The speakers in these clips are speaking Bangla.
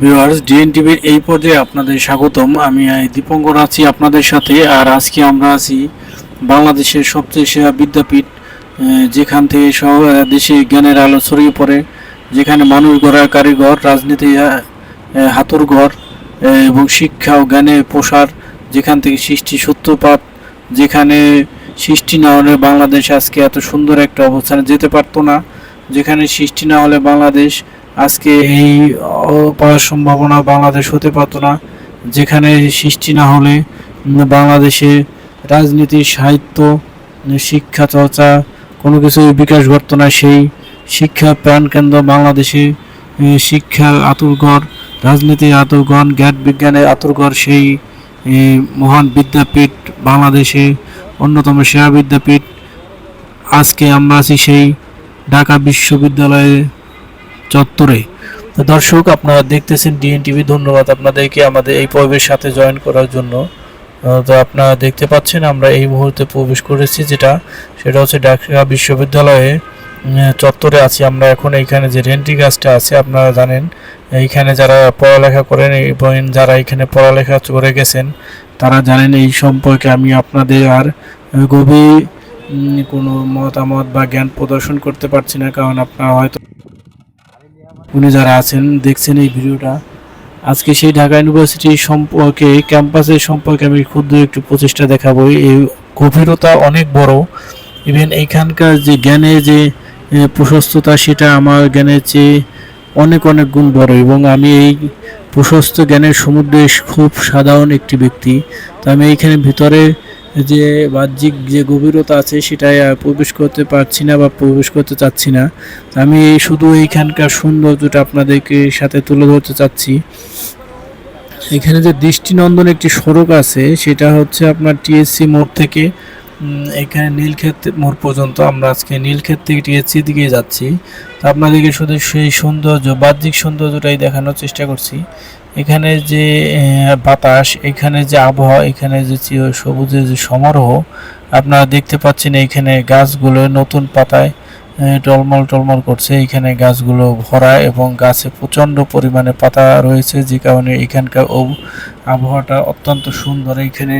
ভিউয়ার্স ডিএনটিভির এই পর্যায়ে আপনাদের স্বাগতম। আমি দীপঙ্কর আছি আপনাদের সাথে আর আজকে আমরা আছি বাংলাদেশের সবচেয়ে সেরা বিদ্যাপীঠ যেখান থেকে সব দেশে জ্ঞানের আলো ছড়িয়ে পড়ে যেখানে মানুষ গড়ার কারিগর রাজনীতি আহ, আহ, হাতুর ঘর এবং শিক্ষা ও জ্ঞানে প্রসার যেখান থেকে সৃষ্টি সত্যপাত যেখানে সৃষ্টি না হলে বাংলাদেশ আজকে এত সুন্দর একটা অবস্থানে যেতে পারতো না যেখানে সৃষ্টি না হলে বাংলাদেশ আজকে এই অপার সম্ভাবনা বাংলাদেশ হতে পারতো না যেখানে সৃষ্টি না হলে বাংলাদেশে রাজনীতি সাহিত্য শিক্ষা চর্চা কোনো কিছু বিকাশ ঘটতো না। সেই শিক্ষা প্রাণকেন্দ্র বাংলাদেশে উম, শিক্ষা আতুরঘর রাজনীতির আতুরঘর জ্ঞান বিজ্ঞানের আতুরঘর সেই মহান বিদ্যাপীঠ বাংলাদেশে অন্যতম সেরা বিদ্যাপীঠ। আজকে আমরা আছি সেই ঢাকা বিশ্ববিদ্যালয়ে চত্বরে। দর্শক, আপনারা দেখতেছেন ডিএনটিভি ধন্যবাদ আপনাদেরকে আমাদের এই পর্বের সাথে জয়েন করার জন্য। তো আপনারা দেখতে পাচ্ছেন, আমরা এই মুহূর্তে প্রবেশ করেছি, যেটা, সেটা হচ্ছে ঢাকা বিশ্ববিদ্যালয়ে চত্বরে আছি। আমরা এখন এইখানে যে রেন্টি গাছটা আছে, আপনারা জানেন, এইখানে যারা পড়ালেখা করেন এবং যারা এখানে পড়ালেখা করে গেছেন, তারা জানেন এই সম্পর্কে আমি আপনাদের আর গভীর কোনো মতামত বা জ্ঞান প্রদর্শন করতে পারছি না, কারণ আপনারা হয়তো উনি যারা আছেন, দেখছেন এই ভিডিওটা, আজকে সেই ঢাকা ইউনিভার্সিটি সম্পর্কে ক্যাম্পাসের সম্পর্কে আমি ক্ষুদ্র একটু প্রচেষ্টা দেখাবো। এই গভীরতা অনেক বড়। ইভেন এইখানকার যে জ্ঞানের যে প্রশস্ততা, সেটা আমার জ্ঞানের চেয়ে অনেক অনেক গুণ বড় এবং আমি এই প্রশস্ত জ্ঞানের সমুদ্রে খুব সাধারণ একটি ব্যক্তি। তো আমি এইখানে ভিতরে যে বাহ্যিক যে গভীরতা আছে সেটাই প্রবেশ করতে পারছি না বা প্রবেশ করতে চাচ্ছি না। আমি শুধু এইখানকার সৌন্দর্যটা আপনাদেরকে সাথে তুলে ধরতে চাচ্ছি। এখানে যে দৃষ্টিনন্দন একটি সড়ক আছে, সেটা হচ্ছে আপনার টিএসসি মোড় থেকে এখানে নীলক্ষেত মোড় পর্যন্ত আমরা আজকে নীলক্ষেত থেকে টিএসসি দিকে যাচ্ছি। তো আপনাদেরকে শুধু সেই সৌন্দর্য, বাহ্যিক সৌন্দর্যটাই দেখানোর চেষ্টা করছি। এখানে যে বাতাস, এখানে যে আবহাওয়া, এখানে যে চির সবুজের যে সমারোহ, আপনারা দেখতে পাচ্ছেন এখানে গাছগুলো নতুন পাতায় টলমল টলমল করছে। এখানে গাছগুলো ভরা এবং গাছে প্রচণ্ড পরিমাণে পাতা রয়েছে, যে কারণে এখানকার আবহাওয়াটা অত্যন্ত সুন্দর। এখানে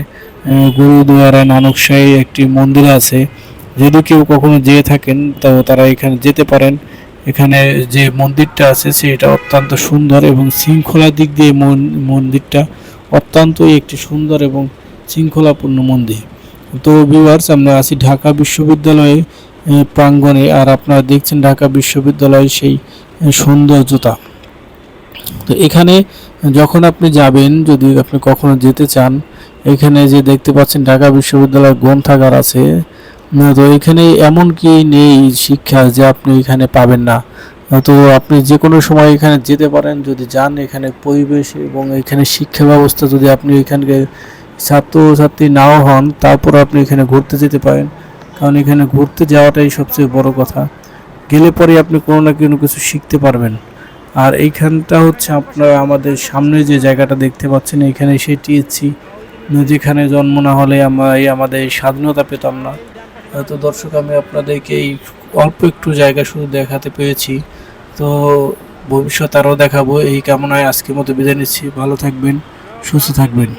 গুরুদুয়ারা নানকশাহী একটি মন্দির আছে। যদি কেউ কখনো যেয়ে থাকেন, তো তারা এখানে যেতে পারেন। এখানে যে মন্দিরটা আছে, সেটা অত্যন্ত সুন্দর এবং শৃঙ্খলা দিক দিয়ে মন- মন্দিরটা অত্যন্তই একটি সুন্দর এবং শৃঙ্খলাপূর্ণ মন্দির। তো ভিউয়ার্স আমরা আছি ঢাকা বিশ্ববিদ্যালয়ে প্রাঙ্গণে, আর আপনারা দেখছেন ঢাকা বিশ্ববিদ্যালয়ের সেই সৌন্দর্যতা। তো এখানে যখন আপনি যাবেন, যদি আপনি কখনো যেতে চান, এখানে যে দেখতে পাচ্ছেন ঢাকা বিশ্ববিদ্যালয়ের গ্রন্থাগার আছে না, তো এখানে এমন কি নেই শিক্ষা যে আপনি এখানে পাবেন না। তো আপনি যে কোনো সময় এখানে যেতে পারেন যদি যান এখানে পরিবেশ এবং এখানে শিক্ষা ব্যবস্থা যদি আপনি এখানকে ছাত্রছাত্রী নাও হন তারপর আপনি এখানে ঘুরতে যেতে পারেন। কারণ এখানে ঘুরতে যাওয়াটাই সবচেয়ে বড় কথা। গেলে পরে আপনি কোনো না কোনো কিছু শিখতে পারবেন। আর এইখানটা হচ্ছে আপনার আমাদের সামনে যে জায়গাটা দেখতে পাচ্ছেন এখানে সেটি যেখানে জন্ম না হলে আমরা এই আমাদের স্বাধীনতা পেতাম না। তো দর্শক, আমি আপনাদেরকে এই অল্প একটু জায়গা শুধু দেখাতে পেরেছি। তো ভবিষ্যৎ আরও দেখাবো। এই কামনায় আজকের মতো বিদায় নিচ্ছি। ভালো থাকবেন, সুস্থ থাকবেন।